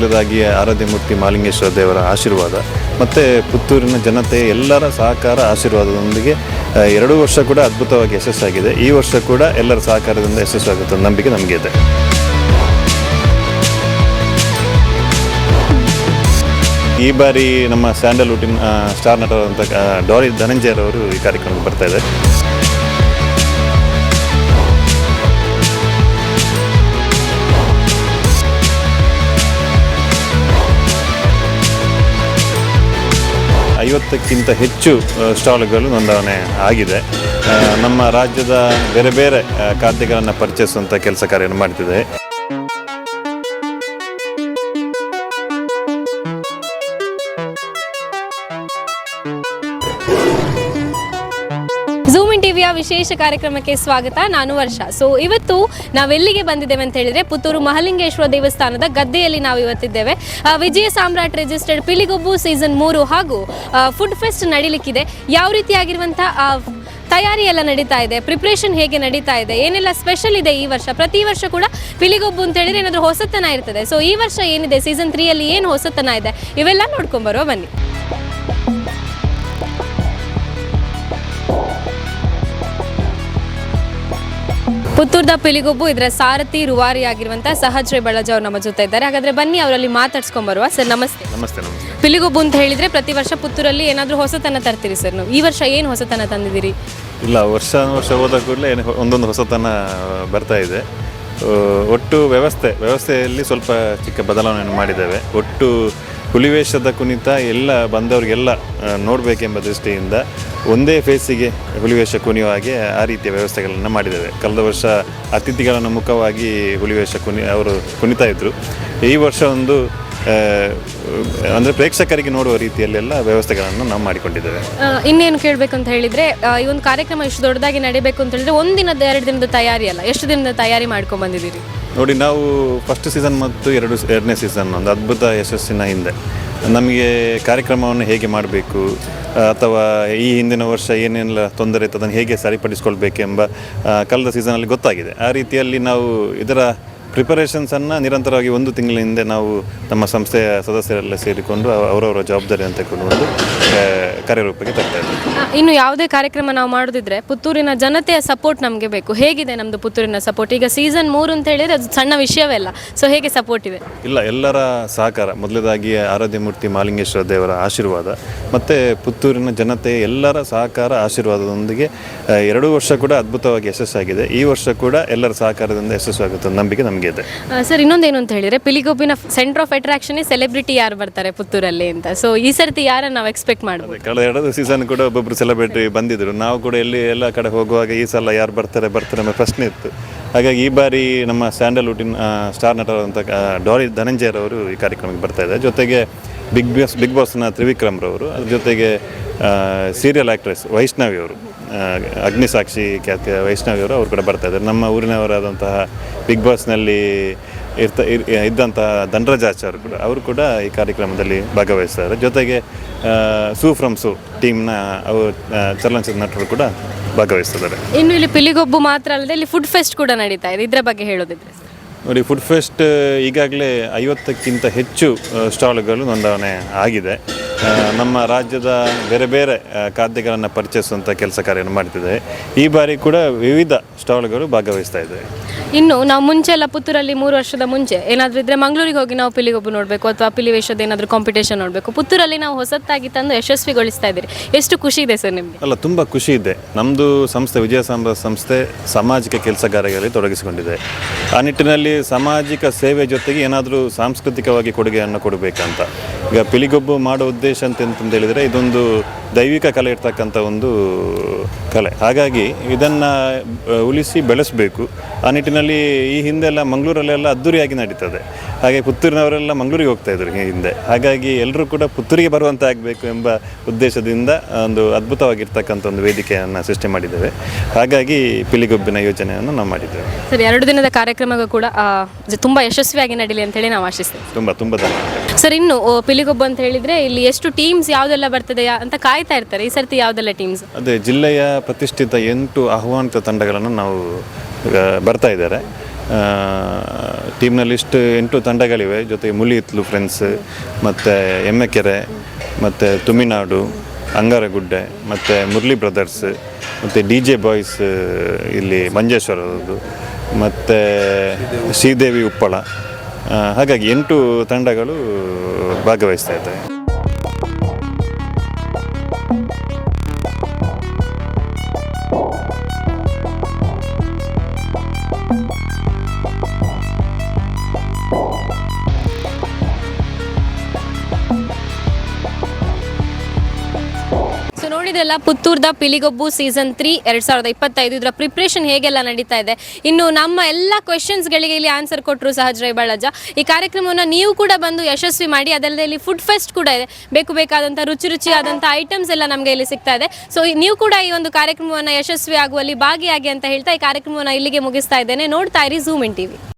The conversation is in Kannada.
ಮೊದಲದಾಗಿ ಆರಾಧ್ಯ ಮೂರ್ತಿ ಮಾಲಿಂಗೇಶ್ವರ ದೇವರ ಆಶೀರ್ವಾದ, ಮತ್ತು ಪುತ್ತೂರಿನ ಜನತೆ ಎಲ್ಲರ ಸಹಕಾರ ಆಶೀರ್ವಾದದೊಂದಿಗೆ ಎರಡು ವರ್ಷ ಕೂಡ ಅದ್ಭುತವಾಗಿ ಯಶಸ್ಸಾಗಿದೆ. ಈ ವರ್ಷ ಕೂಡ ಎಲ್ಲರ ಸಹಕಾರದಿಂದ ಯಶಸ್ಸಾಗುತ್ತೆ ನಂಬಿಕೆ ನಮಗೆ ಇದೆ. ಈ ಬಾರಿ ನಮ್ಮ ಸ್ಯಾಂಡಲ್ವುಡ್ಡಿನ ಸ್ಟಾರ್ ನಟರಾದಂಥ ಡಾರಿ ಧನಂಜಯರವರು ಈ ಕಾರ್ಯಕ್ರಮಕ್ಕೆ ಬರ್ತಾ ಇದ್ದಾರೆ. ಐವತ್ತಕ್ಕಿಂತ ಹೆಚ್ಚು ಸ್ಟಾಲ್ಗಳು ನೋಂದಣಿ ಆಗಿದೆ. ನಮ್ಮ ರಾಜ್ಯದ ಬೇರೆ ಬೇರೆ ಖಾದ್ಯಗಳನ್ನು ಪರಿಚಯಿಸುವಂಥ ಕೆಲಸ ಕಾರ್ಯವನ್ನು ಮಾಡ್ತಿದೆ ವಿಶೇಷ ಕಾರ್ಯಕ್ರಮಕ್ಕೆ ಸ್ವಾಗತ. ನಾನು ವರ್ಷ. ಸೊ ಇವತ್ತು ನಾವೆಲ್ಲಿಗೆ ಬಂದಿದ್ದೇವೆ ಅಂತ ಹೇಳಿದ್ರೆ ಪುತ್ತೂರು ಮಹಲಿಂಗೇಶ್ವರ ದೇವಸ್ಥಾನದ ಗದ್ದೆಯಲ್ಲಿ ನಾವು ಇವತ್ತಿದ್ದೇವೆ ವಿಜಯ ಸಾಮ್ರಾಟ್ ರಿಜಿಸ್ಟರ್ಡ್ ಪಿಲಿಗೊಬ್ಬು ಸೀಸನ್ ಮೂರು ಹಾಗೂ ಫುಡ್ ಫೆಸ್ಟ್ ನಡೀಲಿಕ್ಕಿದೆ. ಯಾವ ರೀತಿಯಾಗಿರುವಂತಹ ತಯಾರಿ ಎಲ್ಲ ನಡೀತಾ ಇದೆ? ಪ್ರಿಪ್ರೇಷನ್ ಹೇಗೆ ನಡೀತಾ ಇದೆ? ಏನೆಲ್ಲ ಸ್ಪೆಷಲ್ ಇದೆ ಈ ವರ್ಷ? ಪ್ರತಿ ವರ್ಷ ಕೂಡ ಪಿಲಿಗೊಬ್ಬು ಅಂತ ಹೇಳಿದ್ರೆ ಏನಾದರೂ ಹೊಸತನ ಇರ್ತದೆ. ಸೊ ಈ ವರ್ಷ ಏನಿದೆ? ಸೀಸನ್ ತ್ರೀಯಲ್ಲಿ ಏನು ಹೊಸತನ ಇದೆ? ಇವೆಲ್ಲ ನೋಡ್ಕೊಂಬರುವ ಬನ್ನಿ. ಪುತ್ತೂರ್ದ ಪಿಲಿಗೊಬ್ಬು ಇದರ ಸಾರಥಿ ರುವಾರಿ ಆಗಿರುವಂತಹ ಸಹಜ್ ರೇ ಬಳಜ ಅವ್ರು ನಮ್ಮ ಜೊತೆ ಇದ್ದಾರೆ. ಹಾಗಾದ್ರೆ ಬನ್ನಿ ಅವರಲ್ಲಿ ಮಾತಾಡ್ಸ್ಕೊಂಡ್ ಬರುವ. ಸರ್ ನಮಸ್ತೆ. ನಮಸ್ತೆ ನಮಸ್ತೆ. ಪಿಲಿಗೊಬ್ಬು ಅಂತ ಹೇಳಿದ್ರೆ ಪ್ರತಿ ವರ್ಷ ಪುತ್ತೂರಲ್ಲಿ ಏನಾದರೂ ಹೊಸತನ ತರ್ತೀರಿ ಸರ್ ನೀವು? ಈ ವರ್ಷ ಏನು ಹೊಸತನ ತಂದಿದ್ದೀರಿ? ಇಲ್ಲ ವರ್ಷ ವರ್ಷ ಹೋದ ಕೂಡಲೇ ಒಂದೊಂದು ಹೊಸತನ ಬರ್ತಾ ಇದೆ. ಒಟ್ಟು ವ್ಯವಸ್ಥೆ ವ್ಯವಸ್ಥೆಯಲ್ಲಿ ಸ್ವಲ್ಪ ಚಿಕ್ಕ ಬದಲಾವಣೆಯನ್ನು ಮಾಡಿದ್ದೇವೆ. ಒಟ್ಟು ಹುಲಿವೇಷದ ಕುಣಿತ ಎಲ್ಲ ಬಂದವರಿಗೆಲ್ಲ ನೋಡಬೇಕೆಂಬ ದೃಷ್ಟಿಯಿಂದ ಒಂದೇ ಫೇಸಿಗೆ ಹುಲಿವೇಷ ಕುಣಿಯುವ ಹಾಗೆ ಆ ರೀತಿಯ ವ್ಯವಸ್ಥೆಗಳನ್ನು ಮಾಡಿದ್ದೇವೆ ಕಳೆದ ವರ್ಷ ಅತಿಥಿಗಳನ್ನು ಮುಖವಾಗಿ ಹುಲಿವೇಷ ಕುಣಿ ಅವರು ಕುಣಿತಾ ಇದ್ದರು ಈ ವರ್ಷ ಒಂದು ಅಂದರೆ ಪ್ರೇಕ್ಷಕರಿಗೆ ನೋಡುವ ರೀತಿಯಲ್ಲೆಲ್ಲ ವ್ಯವಸ್ಥೆಗಳನ್ನು ನಾವು ಮಾಡಿಕೊಂಡಿದ್ದೇವೆ. ಆ, ಇನ್ನೇನು ಕೇಳಬೇಕು ಅಂತ ಹೇಳಿದ್ರೆ ಆ, ಈ ಒಂದು ಕಾರ್ಯಕ್ರಮ ಎಷ್ಟು ದೊಡ್ಡದಾಗಿ ನಡೀಬೇಕು ಅಂತ ಹೇಳಿದ್ರೆ ಒಂದಿನದ ಎರಡು ದಿನದ ತಯಾರಿ ಅಲ್ಲ ಎಷ್ಟು ದಿನದ ತಯಾರಿ ಮಾಡ್ಕೊಂಡ್ ಬಂದಿದ್ದೀರಿ? ನೋಡಿ ನಾವು ಫಸ್ಟ್ ಸೀಸನ್ ಮತ್ತು ಎರಡು ಎರಡನೇ ಸೀಸನ್ ಒಂದು ಅದ್ಭುತ ಯಶಸ್ಸಿನ ಹಿಂದೆ. ನಮಗೆ ಕಾರ್ಯಕ್ರಮವನ್ನು ಹೇಗೆ ಮಾಡಬೇಕು ಅಥವಾ ಈ ಹಿಂದಿನ ವರ್ಷ ಏನೆಲ್ಲ ತೊಂದರೆ ಇತ್ತು ಅದನ್ನು ಹೇಗೆ ಸರಿಪಡಿಸ್ಕೊಳ್ಬೇಕೆಂಬ ಆ, ಕಳೆದ ಸೀಸನಲ್ಲಿ ಗೊತ್ತಾಗಿದೆ. ಆ ರೀತಿಯಲ್ಲಿ ನಾವು ಇದರ ಪ್ರಿಪರೇಷನ್ಸನ್ನು ನಿರಂತರವಾಗಿ ಒಂದು ತಿಂಗಳ ಹಿಂದೆ ನಾವು ನಮ್ಮ ಸಂಸ್ಥೆಯ ಸದಸ್ಯರೆಲ್ಲ ಸೇರಿಕೊಂಡು ಅವರವರ ಜವಾಬ್ದಾರಿಯನ್ನು ಆ, ಕಾರ್ಯರೂಪಕ್ಕೆ ತರ್ತಾ ಇದ್ದೇವೆ ಆ, ಇನ್ನು ಯಾವುದೇ ಕಾರ್ಯಕ್ರಮ ನಾವು ಮಾಡೋದಿದ್ರೆ ಪುತ್ತೂರಿನ ಜನತೆಯ ಸಪೋರ್ಟ್ ನಮಗೆ ಬೇಕು. ಹೇಗಿದೆ ನಮ್ಮದು ಪುತ್ತೂರಿನ ಸಪೋರ್ಟ್ ಈಗ ಸೀಸನ್ ಮೂರು ಅಂತ ಹೇಳಿದ್ರೆ ಅದು ಸಣ್ಣ ವಿಷಯವೇ ಅಲ್ಲ. ಸೊ ಹೇಗೆ ಸಪೋರ್ಟ್ ಇದೆ ಇಲ್ಲ ಎಲ್ಲರ ಸಹಕಾರ ಮೊದಲದಾಗಿ ಆರಾಧ್ಯ ಮೂರ್ತಿ ಮಾಲಿಂಗೇಶ್ವರ ದೇವರ ಆಶೀರ್ವಾದ ಮತ್ತು ಪುತ್ತೂರಿನ ಜನತೆ ಎಲ್ಲರ ಸಹಕಾರ ಆಶೀರ್ವಾದದೊಂದಿಗೆ ಎರಡು ಎರಡೂ ವರ್ಷ ಕೂಡ ಅದ್ಭುತವಾಗಿ ಯಶಸ್ಸಾಗಿದೆ. ಈ ವರ್ಷ ಕೂಡ ಎಲ್ಲರ ಸಹಕಾರದಿಂದ ಯಶಸ್ಸಾಗುತ್ತೆ ಅನ್ನೋ ನಂಬಿಕೆ ನಮಗೆ ಇದೆ. ಆ, ಸರ್ ಇನ್ನೊಂದೇನು ಅಂತ ಹೇಳಿದ್ರೆ ಪಿಲಿಗೋಪಿನ ಸೆಂಟರ್ ಆಫ್ ಅಟ್ರಾಕ್ಷನ್ ಸೆಲೆಬ್ರಿಟಿ ಯಾರು ಬರ್ತಾರೆ ಪುತ್ತೂರಲ್ಲಿ ಅಂತ? ಸೊ ಈ ಸರ್ತಿ ಯಾರನ್ನು ನಾವು ಎಕ್ಸ್ಪೆಕ್ಟ್ ಮಾಡ್ಬೋದು. ಮಾಡಬಹುದು ಕಳೆದ ಎರಡು ಸೀಸನ್ ಕೂಡ ಒಬ್ಬೊಬ್ರು ಸೆಲೆಬ್ರಿಟಿ ಬಂದಿದ್ರು. ನಾವು ಕೂಡ ಎಲ್ಲಿ ಎಲ್ಲ ಕಡೆ ಹೋಗುವಾಗ ಈ ಸಲ ಯಾರು ಬರ್ತಾರೆ ಬರ್ತಾರೆ ಎಂಬ ಪ್ರಶ್ನೆ ಇತ್ತು. ಹಾಗಾಗಿ ಈ ಬಾರಿ ನಮ್ಮ ಸ್ಯಾಂಡಲ್ವುಡ್ಡಿನ ಸ್ಟಾರ್ ನಟರಂತ ಡೋರಿ ಧನಂಜಯರವರು ಈ ಕಾರ್ಯಕ್ರಮಕ್ಕೆ ಬರ್ತಾ ಇದ್ದಾರೆ. ಜೊತೆಗೆ ಬಿಗ್ ಬಾಸ್ ಬಿಗ್ ಬಾಸ್ನ ತ್ರಿವಿಕ್ರಮ್ರವರು ಅದ್ರ ಜೊತೆಗೆ ಸೀರಿಯಲ್ ಆ್ಯಕ್ಟ್ರೆಸ್ ವೈಷ್ಣವಿ ಅವರು ಅಗ್ನಿ ಅಗ್ನಿಸಾಕ್ಷಿ ಖ್ಯಾತಿಯ ವೈಷ್ಣವಿ ಅವರು, ಅವ್ರು ಕೂಡ ಬರ್ತಾ ಇದ್ದಾರೆ. ನಮ್ಮ ಊರಿನವರಾದಂತಹ ಬಿಗ್ ಬಾಸ್ನಲ್ಲಿ ಇರ್ತ ಇರ್- ಇದ್ದಂಥ ಧನರಾಜ್ ಅವರು ಕೂಡ ಅವರು ಕೂಡ ಈ ಕಾರ್ಯಕ್ರಮದಲ್ಲಿ ಭಾಗವಹಿಸ್ತಾರೆ. ಜೊತೆಗೆ ಸೂ ಫ್ರಮ್ ಸೂ ಟೀಮ್ನ ಅವರು ಚಲನಚಿತ್ರ ನಟರು ಕೂಡ ಭಾಗವಹಿಸ್ತಿದ್ದಾರೆ. ಇನ್ನು ಇಲ್ಲಿ ಪಿಲಿಗೊಬ್ಬು ಮಾತ್ರ ಅಲ್ಲದೆ ಇಲ್ಲಿ ಫುಡ್ ಫೆಸ್ಟ್ ಕೂಡ ನಡೀತಾ ಇದೆ. ಇದರ ಬಗ್ಗೆ ಹೇಳೋದಿದ್ರೆ ನೋಡಿ ಫುಡ್ ಫೆಸ್ಟ್ ಈಗಾಗಲೇ ಐವತ್ತಕ್ಕಿಂತ ಹೆಚ್ಚು ಸ್ಟಾಲ್ಗಳು ನೋಂದಾವಣೆ ಆಗಿದೆ. ನಮ್ಮ ರಾಜ್ಯದ ಬೇರೆ ಬೇರೆ ಖಾದ್ಯಗಳನ್ನು ಪರಿಚಯಿಸುವಂಥ ಕೆಲಸ ಕಾರ್ಯವನ್ನು ಮಾಡ್ತಿದೆ ಈ ಬಾರಿ ಕೂಡ ವಿವಿಧ ಸ್ಟಾಲ್ಗಳು ಭಾಗವಹಿಸ್ತಾ ಇದ್ದೇವೆ ಇನ್ನು ನಾವು ಮುಂಚೆ ಎಲ್ಲ ಪುತ್ತೂರಲ್ಲಿ ಮೂರು ವರ್ಷದ ಮುಂಚೆ ಏನಾದರೂ ಇದ್ರೆ ಮಂಗಳೂರಿಗೆ ಹೋಗಿ ನಾವು ಪಿಲಿಗೊಬ್ಬು ನೋಡಬೇಕು ಅಥವಾ ಪಿಲಿವೇಶದ ಏನಾದರೂ ಕಾಂಪಿಟೇಷನ್ ನೋಡಬೇಕು. ಪುತ್ತೂರಲ್ಲಿ ನಾವು ಹೊಸತ್ತಾಗಿ ತಂದು ಯಶಸ್ವಿಗೊಳಿಸ್ತಾ ಇದ್ದೀರಿ. ಎಷ್ಟು ಖುಷಿ ಇದೆ ಸರ್ ನಿಮಗೆ? ಅಲ್ಲ ತುಂಬ ಖುಷಿ ಇದೆ. ನಮ್ಮದು ಸಂಸ್ಥೆ ವಿಜಯ ಸಾಂಬ ಸಂಸ್ಥೆ ಸಾಮಾಜಿಕ ಕೆಲಸ ಕಾರ್ಯಗಳಲ್ಲಿ ತೊಡಗಿಸಿಕೊಂಡಿದೆ. ಆ ನಿಟ್ಟಿನಲ್ಲಿ ಸಾಮಾಜಿಕ ಸೇವೆ ಜೊತೆಗೆ ಏನಾದರೂ ಸಾಂಸ್ಕೃತಿಕವಾಗಿ ಕೊಡುಗೆಯನ್ನು ಕೊಡಬೇಕಂತ. ಈಗ ಪಿಲಿಗೊಬ್ಬು ಮಾಡೋ ಉದ್ದೇಶ ಅಂತ ಹೇಳಿದ್ರೆ ಹೇಳಿದರೆ ಇದೊಂದು ದೈವಿಕ ಕಲೆ ಇರ್ತಕ್ಕಂಥ ಒಂದು ಕಲೆ. ಹಾಗಾಗಿ ಇದನ್ನು ಉಳಿಸಿ ಬೆಳೆಸಬೇಕು. ಆ ನಿಟ್ಟಿನಲ್ಲಿ ಈ ಹಿಂದೆಲ್ಲ ಮಂಗಳೂರಲ್ಲೆಲ್ಲ ಅದ್ದೂರಿಯಾಗಿ ನಡೀತದೆ. ಹಾಗೆ ಪುತ್ತೂರಿನವರೆಲ್ಲ ಮಂಗಳೂರಿಗೆ ಹೋಗ್ತಾ ಇದ್ರು ಈ ಹಿಂದೆ. ಹಾಗಾಗಿ ಎಲ್ಲರೂ ಕೂಡ ಪುತ್ತೂರಿಗೆ ಬರುವಂತೆ ಆಗಬೇಕು ಎಂಬ ಉದ್ದೇಶದಿಂದ ಒಂದು ಅದ್ಭುತವಾಗಿರ್ತಕ್ಕಂಥ ಒಂದು ವೇದಿಕೆಯನ್ನು ಸೃಷ್ಟಿ ಮಾಡಿದ್ದೇವೆ. ಹಾಗಾಗಿ ಪಿಲಿಗೊಬ್ಬಿನ ಯೋಜನೆಯನ್ನು ನಾವು ಮಾಡಿದ್ದೇವೆ. ಸರ್ ಎರಡು ದಿನದ ಕಾರ್ಯಕ್ರಮ ಕೂಡ ತುಂಬ ತುಂಬಾ ಯಶಸ್ವಿಯಾಗಿ ನಡೀಲಿ ಅಂತೇಳಿ ನಾವು ಆಶಿಸ್ತೇವೆ. ತುಂಬ ತುಂಬ ಧನ್ಯವಾದ ಸರ್, ಇನ್ನು ಪಿಲಿಗೊಬ್ಬ ಅಂತ ಹೇಳಿದ್ರೆ ಇಲ್ಲಿ ಎಷ್ಟು ಟೀಮ್ಸ್ ಯಾವ್ದೆಲ್ಲ ಬರ್ತದೆ ಅಂತ ಕಾಯ್ತಾ ಇರ್ತಾರೆ. ಈ ಸರ್ತಿ ಯಾವ್ದೆಲ್ಲ ಟೀಮ್ಸ್ ಅದೇ, ಜಿಲ್ಲೆಯ ಪ್ರತಿಷ್ಠಿತ ಎಂಟು ಆಹ್ವಾನಿತ ತಂಡಗಳನ್ನು ನಾವು ಬರ್ತಾ ಇದ್ದಾರೆ. ಟೀಮ್ನಲ್ಲಿ ಇಷ್ಟು ಎಂಟು ತಂಡಗಳಿವೆ. ಜೊತೆಗೆ ಮುಲಿಯಿತ್ಲು ಫ್ರೆಂಡ್ಸ್ ಮತ್ತು ಎಮ್ಮೆಕೆರೆ, ಮತ್ತು ತುಮಿನಾಡು, ಅಂಗಾರಗುಡ್ಡೆ, ಮತ್ತು ಮುರಳಿ ಬ್ರದರ್ಸ್ ಮತ್ತು ಡಿ ಜೆ ಬಾಯ್ಸ್ ಇಲ್ಲಿ ಮಂಜೇಶ್ವರದ್ದು ಮತ್ತು ಶ್ರೀದೇವಿ ಉಪ್ಪಳ ಹಾಗಾಗಿ ಎಂಟು ತಂಡಗಳು ಭಾಗವಹಿಸ್ತಾ ಇದ್ದಾವೆ. ನೋಡಿದ್ರಲ್ಲ, ಪುತ್ತೂರ್ದ ಪಿಲಿಗೊಬ್ಬು ಸೀಸನ್ ತ್ರೀ ಎರಡ್ ಸಾವಿರದ ಇಪ್ಪತ್ತೈದು ಇದರ ಪ್ರಿಪ್ರೇಷನ್ ಹೇಗೆಲ್ಲ ನಡೀತಾ ಇದೆ? ಇನ್ನು ನಮ್ಮ ಎಲ್ಲ ಕ್ವೆಶನ್ಸ್ಗಳಿಗೆ ಇಲ್ಲಿ ಆನ್ಸರ್ ಕೊಟ್ಟರು ಸಹಜ್ ರೈ ಬಳಜ. ಈ ಕಾರ್ಯಕ್ರಮವನ್ನು ನೀವು ಕೂಡ ಬಂದು ಯಶಸ್ವಿ ಮಾಡಿ, ಅದಲ್ಲದೆ ಇಲ್ಲಿ ಫುಡ್ ಫೆಸ್ಟ್ ಕೂಡ ಇದೆ. ಬೇಕು ಬೇಕಾದಂಥ ರುಚಿ ರುಚಿಯಾದಂಥ ಐಟಮ್ಸ್ ಎಲ್ಲ ನಮಗೆ ಇಲ್ಲಿ ಸಿಗ್ತಾ ಇದೆ. ಸೊ ನೀವು ಕೂಡ ಈ ಒಂದು ಕಾರ್ಯಕ್ರಮವನ್ನು ಯಶಸ್ವಿ ಆಗುವಲ್ಲಿ ಭಾಗಿಯಾಗಿ ಅಂತ ಹೇಳ್ತಾ ಈ ಕಾರ್ಯಕ್ರಮವನ್ನು ಇಲ್ಲಿಗೆ ಮುಗಿಸ್ತಾ ಇದ್ದೇನೆ. ನೋಡ್ತಾ ಇರಿ ಝೂಮ್ ಇನ್ ಟಿವಿ